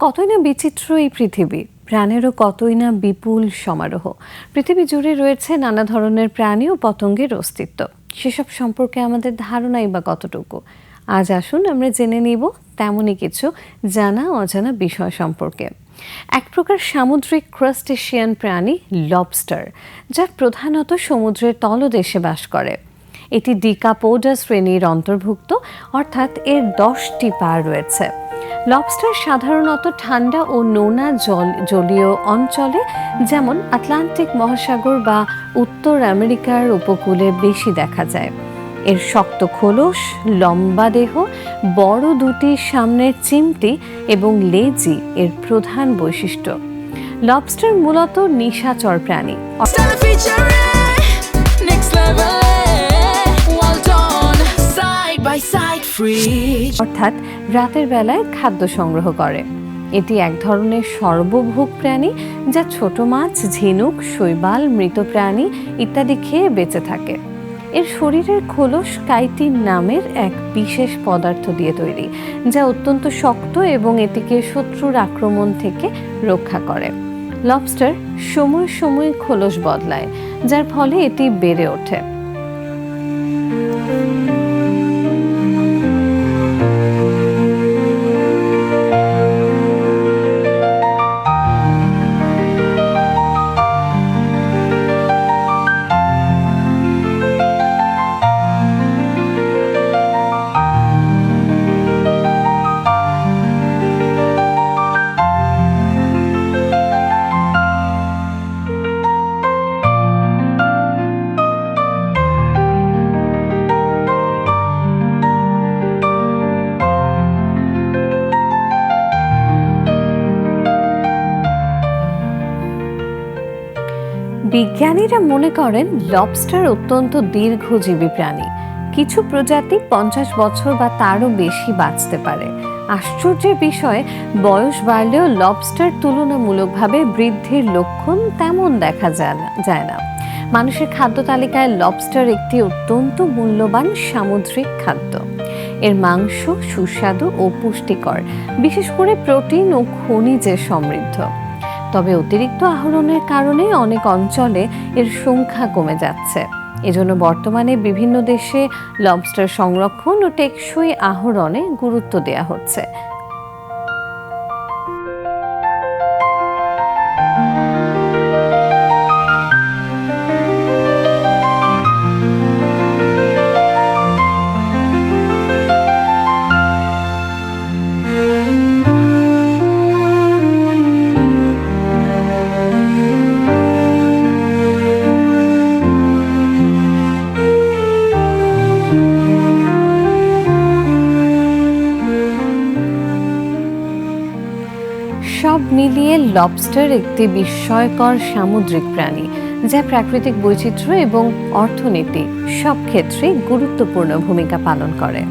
কতই না বিচিত্র এই পৃথিবী, প্রাণেরও কতই না বিপুল সমারোহ। পৃথিবী জুড়ে রয়েছে নানা ধরনের প্রাণী ও পতঙ্গের অস্তিত্ব। সেসব সম্পর্কে আমাদের ধারণাই বা কতটুকু? আজ আসুন আমরা জেনে নিব তেমনই কিছু জানা অজানা বিষয় সম্পর্কে। এক প্রকার সামুদ্রিক ক্রাস্টেশিয়ান প্রাণী লবস্টার যা প্রধানত সমুদ্রের তলদেশে বাস করে। এটি ডিকাপোডা শ্রেণির অন্তর্ভুক্ত, অর্থাৎ এর দশটি পা রয়েছে। লবস্টার সাধারণত ঠান্ডা ও নোনা জল জলীয় অঞ্চলে, যেমন আটলান্টিক মহাসাগর বা উত্তর আমেরিকার উপকূলে বেশি দেখা যায়। এর শক্ত খোলস, লম্বা দেহ, বড় দুটি সামনের চিমটি এবং লেজি এর প্রধান বৈশিষ্ট্য। লবস্টার মূলত নিশাচর প্রাণী। By side, free. অর্থাৎ রাতের বেলায় খাদ্য সংগ্রহ করে। এটি এক ধরনের সর্বভোগ প্রাণী যা ছোট মাছ ঝিনুক শৈবাল মৃত প্রাণী ইত্যাদি খেয়ে বেঁচে থাকে। এর শরীরের খোলস কাইটিন নামের এক বিশেষ পদার্থ দিয়ে তৈরি যা অত্যন্ত শক্ত এবং এটিকে শত্রুর আক্রমণ থেকে রক্ষা করে। লবস্টার সময় সময় খোলস বদলায় যার ফলে এটি বেড়ে ওঠে। বিজ্ঞানীরা মনে করেন লবস্টার অত্যন্ত দীর্ঘজীবী প্রাণী। কিছু প্রজাতি পঞ্চাশ বছর বা তারও বেশি বাঁচতে পারে। আশ্চর্যের বিষয়, বয়স বাড়লেও লবস্টার তুলনামূলকভাবে বৃদ্ধির লক্ষণ তেমন দেখা যায় না যায় না। মানুষের খাদ্য তালিকায় লবস্টার একটি অত্যন্ত মূল্যবান সামুদ্রিক খাদ্য। এর মাংস সুস্বাদু ও পুষ্টিকর। বিশেষ করে প্রোটিন ও খনিজে সমৃদ্ধ। তবে অতিরিক্ত আহরণের কারণে অনেক অঞ্চলে এর সংখ্যা কমে যাচ্ছে। এজন্য বর্তমানে বিভিন্ন দেশে লবস্টার সংরক্ষণ ও টেকসই আহরণে গুরুত্ব দেওয়া হচ্ছে। সব মিলিয়ে লবস্টার একটি বিস্ময়কর সামুদ্রিক প্রাণী, যা প্রাকৃতিক বৈচিত্র্য এবং অর্থনীতি সব ক্ষেত্রে গুরুত্বপূর্ণ ভূমিকা পালন করে।